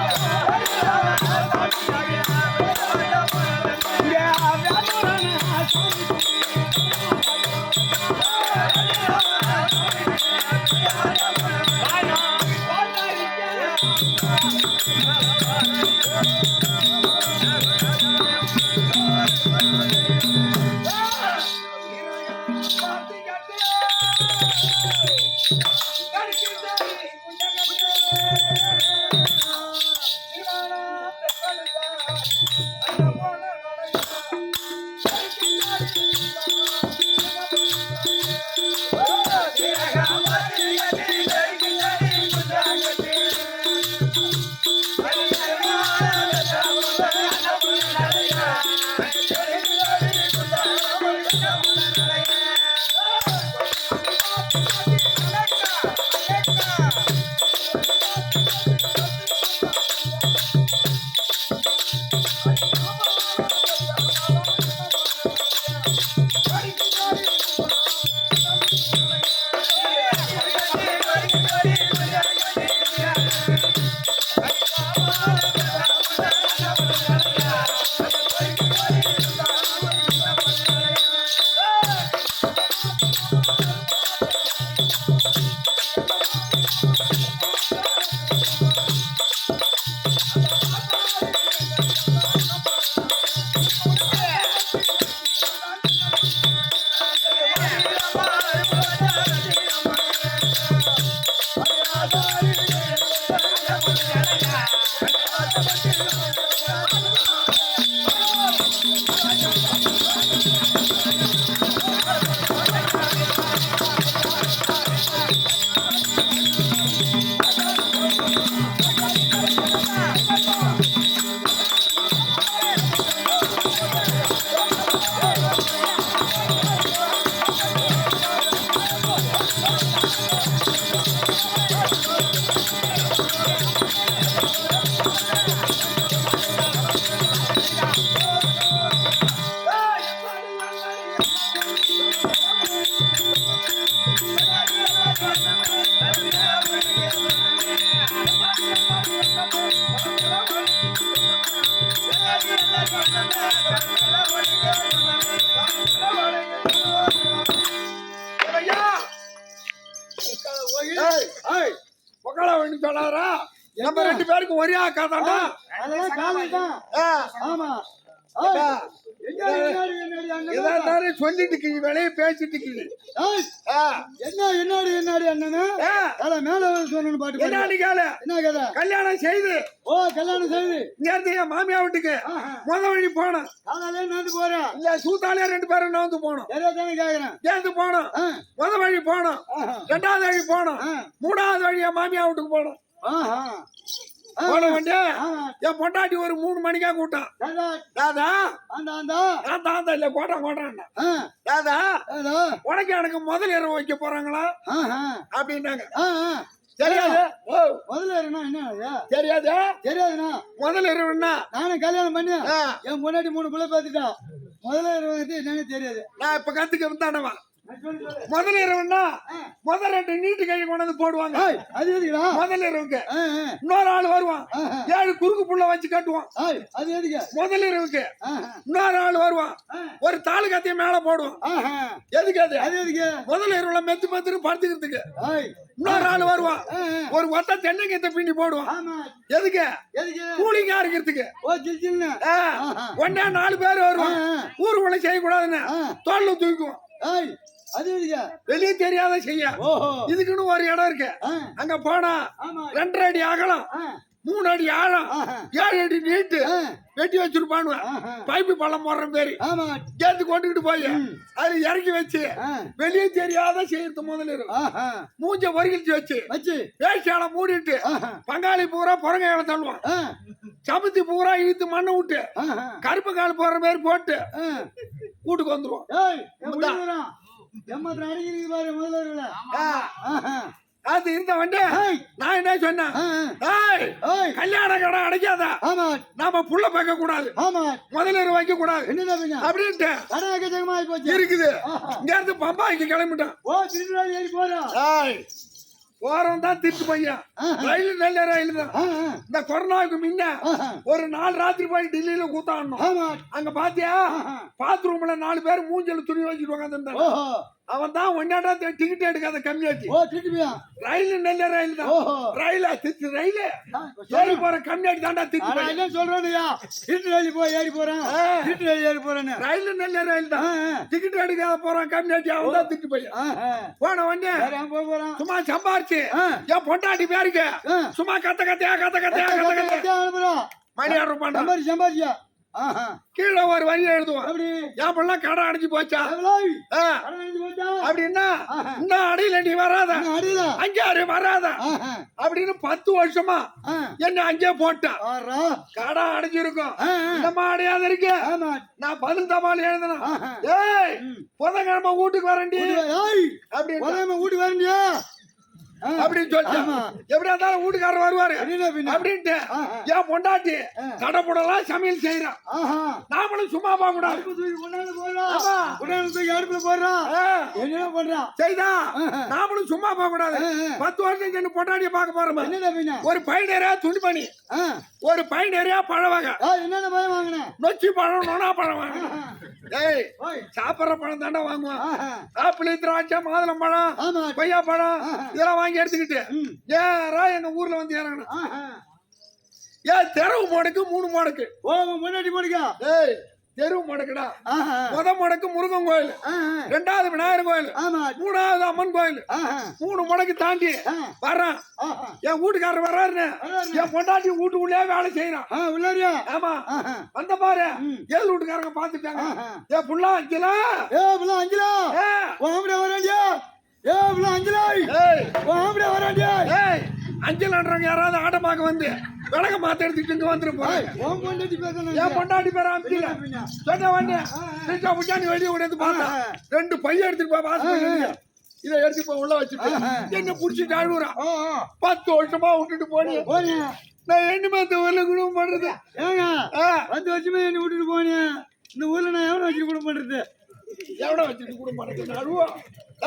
好。சொல்லிட்டு இருக்கீங்க வெளியே பேசிட்டு இருக்கீங்க. என்ன என்னடி என்னடி அண்ணனே? மேல சொன்னு பாட்டு பாடு. என்னன்னு கேளு என்ன கதை கல்யாணம் செய்து. ஓ கல்யாணம் செய்து. இருந்து என் மாமியா வீட்டுக்கு. முத வழி போனோம் காலையில நடந்து போறேன். இல்ல சூத்தாலே ரெண்டு பேரும் நோந்து போனோம். தானே கேக்குறேன்? சேர்ந்து போனோம். முத வழி போனோம். ரெண்டாவது வழி போனோம். மூணாவது வழி என் மாமியா வீட்டுக்கு போனோம் ஆஹா. ஆ, போன உடனே ஆஹா. என் பொண்டாட்டி ஒரு மூணு மணிக்கா கூட்டம். தாதா. நான் தாத்தா இல்ல கோட்டான் கோட்டான் தாதா. உனக்கு எனக்கு முதல் இரவு வைக்க போறாங்களா. அப்படின்னாங்க. தெரியாது? முதல்ல இருந்தா என்ன? தெரியாது? தெரியாதுண்ணா. முதல் இரவுன்னா? நானும் கல்யாணம் பண்ணி என் முன்னாடி மூணு பிள்ளை பார்த்துட்டா. முதல்ல இருபது என்னன்னு தெரியாது. நான் இப்ப கத்துக்க சொல்லு. முதல் இரவுன்னா. முதல் ரெண்டு நீட்டு கை கொண்டு வந்து போடுவாங்க. அது எதுக்குடா? முதல். இன்னொரு ஆள் வருவான். ஏழு குறுக்கு புள்ள வச்சு கட்டுவான். அது எதுக்கு? முதல் இரவுக்கு. இன்னொரு ஆள் வருவான். ஒரு தாலு கத்திய மேல போடுவான். எதுக்கு அது? அது எதுக்கு? முதல் இரவுல மெத்து மெத்துன்னு படுத்துக்கிறதுக்கு. இன்னொரு ஆள் வருவான். ஒரு ஒத்த தென்னங்கத்தை பின்னி போடுவான். எதுக்கு? கூலிங்கா இருக்கிறதுக்கு. ஒண்ணே நாலு பேர் வருவான். ஊருக்குள்ள செய்யக்கூடாதுன்னு. தோல்ல தூக்குவோம் ஏய், அது வெளியே தெரியாத செய்ய. இதுக்குன்னு ஒரு இடம் இருக்கு. அங்க போனா ரெண்டரை அடி அகலம் மூணு அடி ஆழம். ஏழு அடி நீட்டு வெட்டி வச்சிருப்பானுவன் ஆஹா. பைப்பு பள்ளம் போடுற பேரு சேர்த்து கொண்டுகிட்டு போய். அது இறக்கி வச்சு வெளியே தெரியாத செய்யறது முதல்ல இருக்கும். மூஞ்ச வருகிச்சு வச்சு வச்சு. வேஷால மூடிட்டு. பங்காளி பூரா புறங்கையால தள்ளுவான். ஆ, சமத்தி பூரா இழுத்து மண்ணை விட்டு. கருப்பு கால் போடுற மாதிரி போட்டு. வீட்டுக்கு வந்துருவான் அடிக்கிறீங்க பாரு. ஆஹா. அது இருந்த வண்டி நான் என்ன சொன்னேன்? கல்யாண கடை அடைக்காத. ஆமா. நாம புள்ள பார்க்க கூடாது. ஆமா. முதலில் வைக்க கூடாது. அப்படின்ட்டு இருக்குது. இங்க இருந்து பம்பாய்க்கு கிளம்பிட்டான். ஓ திருநாள் ஏறி போறோம். ஓரம் தான் திருட்டு பையன். ரயில் நல்ல ரயில் தான். இந்த கொரோனாவுக்கு முன்ன. ஒரு நாலு ராத்திரி போய் டெல்லியில கூத்தாடணும் அங்க பாத்தியா. பாத்ரூம்ல நாலு பேர் மூஞ்சல துணி வச்சுட்டு உட்காந்துருந்தாங்க அவன் தான் ஒன்னாடா டிக்கெட் எடுக்காத கம்மியாச்சு ஓ திருப்பியா ரயில் நல்ல ரயில் தான். ஓஹோ. ரயில திருச்சி ரயிலு. ஏறி போற கம்மியாச்சு தாண்டா திருச்சி ஆனா என்ன சொல்றேன்யா திருட்டு ஏறி போய் ஏறி போறேன். ஆ. திருட்டு ஏறி போறேன்னு ரயில் நல்ல ரயில் தான். டிக்கெட் எடுக்காத போறான் கம்மியாச்சு அவன் தான் பையன் ஆஹா. போன எங்க போக போறான்? சும்மா சம்பாரிச்சு. என் பொண்டாட்டி பேருக்கு. சும்மா கத்த கத்தையா கத்த கத்தையா கத்த கத்தையா. மணி ஆர்டர் சம்பாதியா ஆஹா கீழே ஒரு வரி என் பிள்ளை கடை அடைஞ்சு போச்சா? அப்படின்னா. இன்னும் அடியில நீ வராத? அஞ்சாறு வராத? அப்படின்னு பத்து வருஷமா என்ன அங்கே போட்டான் ஆறா. கடை அடைஞ்சிருக்கும். நம்ம அடையாத இருக்கு ஆமா. நான் பதில் தபால் ஆஹா. ஏய். புதன்கிழமை வீட்டுக்கு வரண்டி அப்படின்னு. உதயமா வீட்டு வரண்டியா அப்படின்னு சொல்லிட்டான் ஆமா. எப்படியா இருந்தாலும் வீட்டுக்காரர் வருவாரு. அப்படின்ட்டு. என் பொண்டாட்டி ஆ. தடப்புடலாம் சமையல் செய்யறான் நாமளும் சும்மா போக கூடாது. அடுப்புல போடுறான் என்ன பண்றான் ஆஹா. நாமளும் சும்மா போக கூடாது. பத்து வருஷம் சென்று பொண்டாட்டிய பார்க்க போறோமா ஒரு பையனரியா துணிமணி. ஆ. ஒரு பையனரியா பழ வகை. ஆ, என்னென்ன பயம் வாங்கின? நொச்சி பழம் நொனா பழம் வாங்க ஏய் சாப்பிடுற பழம் தாண்டா வாங்குவான். ஆஹா. ஆப்பிள் திராட்சை மாதுளம் பழம் ஆமா. கொய்யா பழம். இதெல்லாம் வாங்கி எடுத்துக்கிட்டு. ம். ஏறா எங்க ஊர்ல வந்து இறங்கணும் ஏன் தெருவு முடக்கு மூணு முடக்கு. ஓ முன்னாடி போடுக்கா ஏய் தெருவு முடக்குடா. முத முடக்கு முருகன் கோயில். ரெண்டாவது விநாயகர் கோயில். ஆமா. மூணாவது அம்மன் கோயில். மூணு முடக்கு தாண்டி. வர்றான். என் வீட்டுக்காரர் வர்றாருன்னு. வர்றாரு. என் பொண்டாட்டி வீட்டுக்குள்ளே வேலை செய்யறான் உள்ளாரியா? ஆமா. வந்த பாரு. ஏழு வீட்டுக்காரங்க பாத்துட்டாங்க. ஏன் புள்ளா அஞ்சலா? ஏ புள்ள அஞ்சலா? ஏ, வராண்டியா ஏ ஏய். உன் ஆம்பளை வராண்டியா ஏய். அஞ்சல்ன்றவங்க யாராவது ஆட்டமாக்க வந்து விளக்க மாத்த எடுத்துட்டு இங்க வந்துரு போறாங்க உன் பொண்டாட்டி பேசணும் என் பொண்டாட்டி பேர் அமிச்சில சொன்ன கிருஷ்ணா புச்சாண்டி வெளியே உடையது ஆ. ரெண்டு பையன் எடுத்துட்டு போய் வாசல் இதை எடுத்து போய் உள்ள வச்சுட்டு. என்ன புடிச்சிட்டு ஓ பத்து வருஷமா விட்டுட்டு போனியா. நான் என்னமே இந்த ஊர்ல குடும்பம் பண்றது? ஏங்க பத்து வருஷமே என்ன விட்டுட்டு போனியா. இந்த ஊர்ல நான் எவ்வளவு வச்சு குடும்பம் பண்றது? எவ்வளவு வச்சுட்டு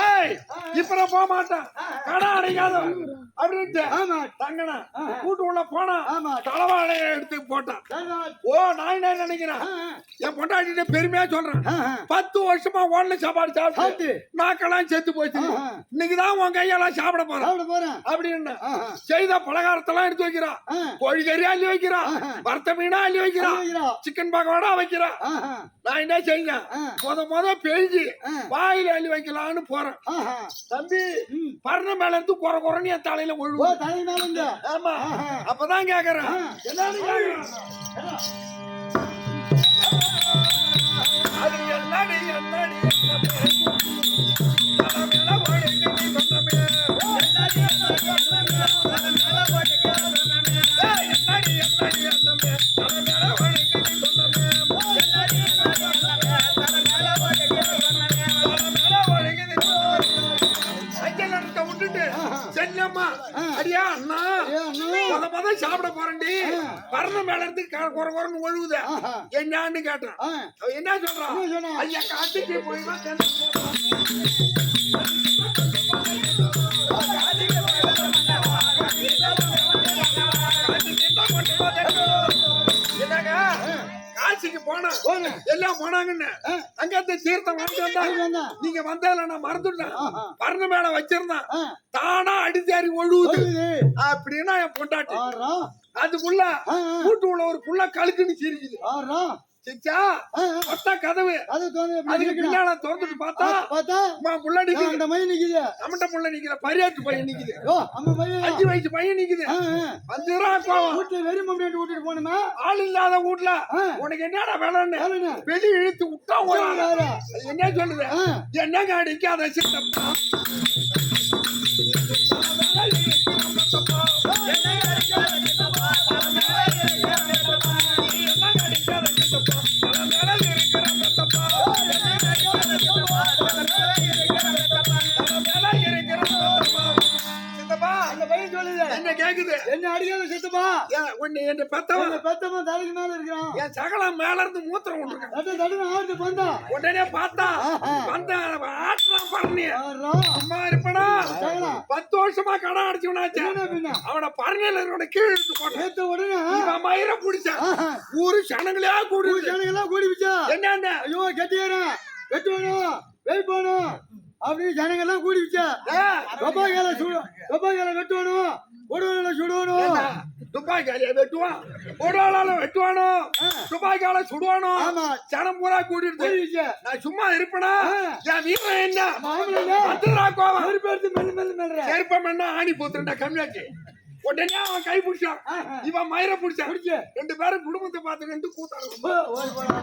ஏய் இப்ப நான் போக மாட்டேன் கடை அடைக்காத அப்படின்ட்டு ஆமா தங்கனா. கூட்டு உள்ள போனா ஆமா. தலைவாழைய எடுத்து போட்டான். ஓ நான் என்ன நினைக்கிறேன் என் பொண்டாட்டிட்ட பெருமையா சொல்றேன். பத்து வருஷமா ஓடல சாப்பாடு சாப்பிட்டு. நாக்கெல்லாம் செத்து போச்சு. இன்னைக்குதான் உன் கையெல்லாம் சாப்பிட போறேன் போறேன் அப்படின்னு. செய்த பலகாரத்தெல்லாம் எடுத்து வைக்கிறான். கோழி கறி அள்ளி வைக்கிறான். வறுத்த மீனா அள்ளி வைக்கிறான். சிக்கன் பக்கோடா வைக்கிறான் ஆஹா. நான் என்ன ஆ. முத முத பெய்ஞ்சு. வாயில அள்ளி வைக்கலாம்னு போறேன். தம்பி. பர்ண மேல இருந்து குறை குறைன்னு என் தலையில ஓ ஒழுகு தலை மேல இருந்து. ஆமா. அப்பதான் கேக்குறேன் கேக்குறேன் அது என்னடி என்னடி பரண மேல இருந்து க- குறை குறைன்னு ஒழுகுத. என்னன்னு கேட்டான் என்ன சொல்றான்? ஐயா காட்டுக்கு போய் காசிக்கு போனா. எல்லாம் போனாங்கன்னு. அங்க இருந்து தீர்த்தம் வாங்கிட்டு வந்தாங்க. நீங்க வந்ததுல நான் மறந்துட்டேன். பரண மேல வச்சிருந்தான். தானா அடிச்சாரி ஒழுகுது. அப்படின்னா என் பொண்டாட்டி ஆறா. அதுக்குள்ள ஆ, ஆ. கூட்டு உள்ள ஒரு புள்ள கழுக்குன்னு சிரிக்குது. சிச்சா. ஒத்த கதவு அது அதுக்கு. பின்னால திறந்துட்டு பார்த்தா பார்த்தா புள்ள நிக்குது அந்த மயில் நிக்குது. நம்மட்ட புள்ள நிக்கிற பரியாட்டு பையன் நிக்குது ஓ, அந்த மயில் அஞ்சு வயசு பையன் நிக்குது. வந்துடுறா கோவம் வீட்டுல வெறும் மம்மியாட்டு விட்டுட்டு போனோமா ஆள் இல்லாத வீட்ல. உனக்கு என்னடா வேலைன்னு வேலைன்னு? வெளி இழுத்து விட்டா. அது என்ன சொல்லுது. என்னங்க அடிக்காத சித்தப்பா என்ன கேக்குது? என்ன அடிக்காத ஏன் உன்னை என்ன பெத்தவன். பெத்தவன் தலைக்கு மேல இருக்கிறான். என் சகலம் மேல இருந்து மூத்திரம் விட்டுருக்கேன் தட்டுன்னு ஆடுது பந்தா. உடனே பார்த்தா ஆறா. சும்மா இருப்பனா சகலம். பத்து வருஷமா கடன் அடிச்சவனாச்சு என்ன அவனை பரணியில இருக்கவன கீழ் எடுத்து நேத்து உடனே மயிர புடிச்சான். ஊரு சனங்களே கூடு ஜனங்கெல்லாம் கூடி வச்சா என்னன்னு ஐயோ கட்டிக்கிறேன் வெட்டுவணும் வெயிட் பண்ணணும் அப்படின்னு ஜனங்கெல்லாம் கூடி வச்சா தொப்பாக்கால சுடு தொப்பாக்கால வெட்டுவணும் உடவுல சுடுவணும் துப்பாக்கியால வெட்டுவான். உடலால வெட்டுவானோ? துப்பாக்கியால சுடுவானோ? ஆமா. சனம் பூரா கூட்டிட்டு கூடி வச்சா நான் சும்மா இருப்பனா. என் வீரன் என்ன? வந்துடுறா கோவம். நெருப்பெடுத்து மெல்ல மெல்ல மெல்ற. செருப்பம் என்ன ஆணி போத்துட்டா கம்மியாச்சு. உடனே அவன் கை பிடிச்சான். இவன் மயிர பிடிச்சான். பிடிச்சு. ரெண்டு பேரும் குடும்பத்தை பார்த்துக்கிட்டு கூத்தாங்க ஓடி போடா